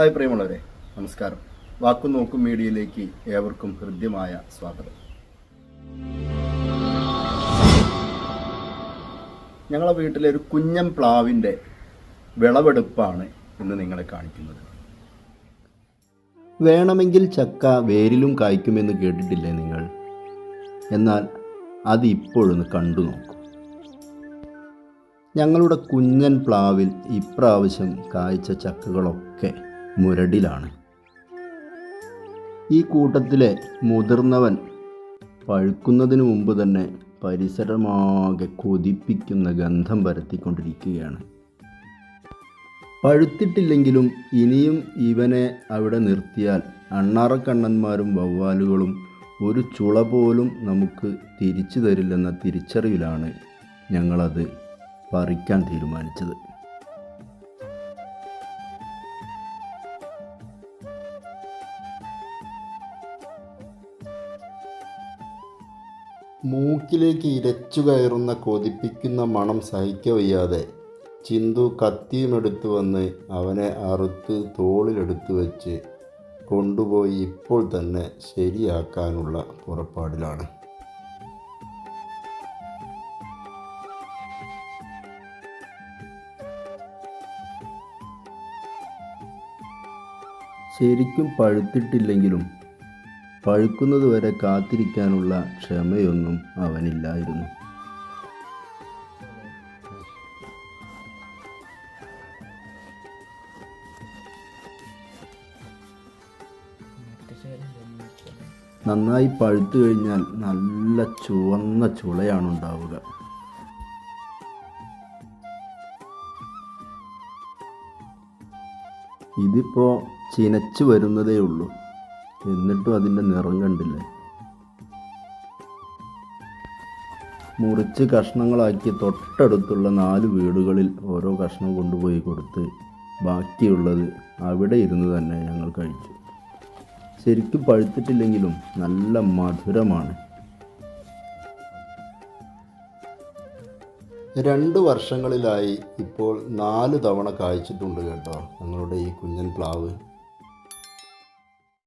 Hi പ്രിയമുള്ളവരെ നമസ്കാരം. വാക്കു നോക്കും മീഡിയയിലേക്ക് ഏവർക്കും ഹൃദ്യമായ സ്വാഗതം. ഞങ്ങളെ വീട്ടിലെ ഒരു കുഞ്ഞൻ പ്ലാവിന്റെ വിളവെടുപ്പാണ് ഇന്ന് നിങ്ങളെ കാണിക്കുന്നത്. വേണമെങ്കിൽ ചക്ക വേരിലും കായ്ക്കുമെന്ന് കേട്ടിട്ടില്ലേ നിങ്ങൾ? എന്നാൽ അത് ഇപ്പോഴൊന്ന് കണ്ടു നോക്കും. ഞങ്ങളുടെ കുഞ്ഞൻ പ്ലാവിൽ ഇപ്രാവശ്യം കായ്ച്ച ചക്കകളൊക്കെ മുരടിലാണ്. ഈ കൂട്ടത്തിലെ മുതിർന്നവൻ പഴുക്കുന്നതിന് മുമ്പ് തന്നെ പരിസരമാകെ കൊതിപ്പിക്കുന്ന ഗന്ധം പരത്തിക്കൊണ്ടിരിക്കുകയാണ്. പഴുത്തിട്ടില്ലെങ്കിലും ഇനിയും ഇവനെ അവിടെ നിർത്തിയാൽ അണ്ണാറക്കണ്ണന്മാരും വവ്വാലുകളും ഒരു ചുള പോലും നമുക്ക് തിരിച്ചു തരില്ലെന്ന തിരിച്ചറിവിലാണ് ഞങ്ങളത് പറിക്കാൻ തീരുമാനിച്ചത്. മൂക്കിലേക്ക് ഇരച്ചു കയറുന്ന കൊതിപ്പിക്കുന്ന മണം സഹിക്കവയ്യാതെ ചിന്തു കത്തിയുമെടുത്തു വന്ന് അവനെ അറുത്ത് തോളിലെടുത്തു വെച്ച് കൊണ്ടുപോയി ഇപ്പോൾ തന്നെ ശരിയാക്കാനുള്ള പുറപ്പാടിലാണ്. ശരിക്കും പഴുത്തിട്ടില്ലെങ്കിലും പഴുക്കുന്നത് വരെ കാത്തിരിക്കാനുള്ള ക്ഷമയൊന്നും അവനില്ലായിരുന്നു. നന്നായി പഴുത്തു കഴിഞ്ഞാൽ നല്ല ചുവന്ന ചുളയാണ് ഉണ്ടാവുക ഇതിപ്പോൾ ചിനച്ചു വരുന്നതേ ഉള്ളൂ. എന്നിട്ടും അതിന്റെ നിറം കണ്ടില്ലേ? മുറിച്ച് കഷ്ണങ്ങളാക്കി തൊട്ടടുത്തുള്ള നാല് വീടുകളിൽ ഓരോ കഷ്ണം കൊണ്ടുപോയി കൊടുത്ത് ബാക്കിയുള്ളത് അവിടെ ഇരുന്ന് തന്നെ ഞങ്ങൾ കഴിച്ചു. ശരിക്കും പഴുത്തിട്ടില്ലെങ്കിലും നല്ല മധുരമാണ്. രണ്ട് വർഷങ്ങളിലായി ഇപ്പോൾ നാല് തവണ കായ്ച്ചിട്ടുണ്ട് കേട്ടോ ഞങ്ങളുടെ ഈ കുഞ്ഞൻ പ്ലാവ്.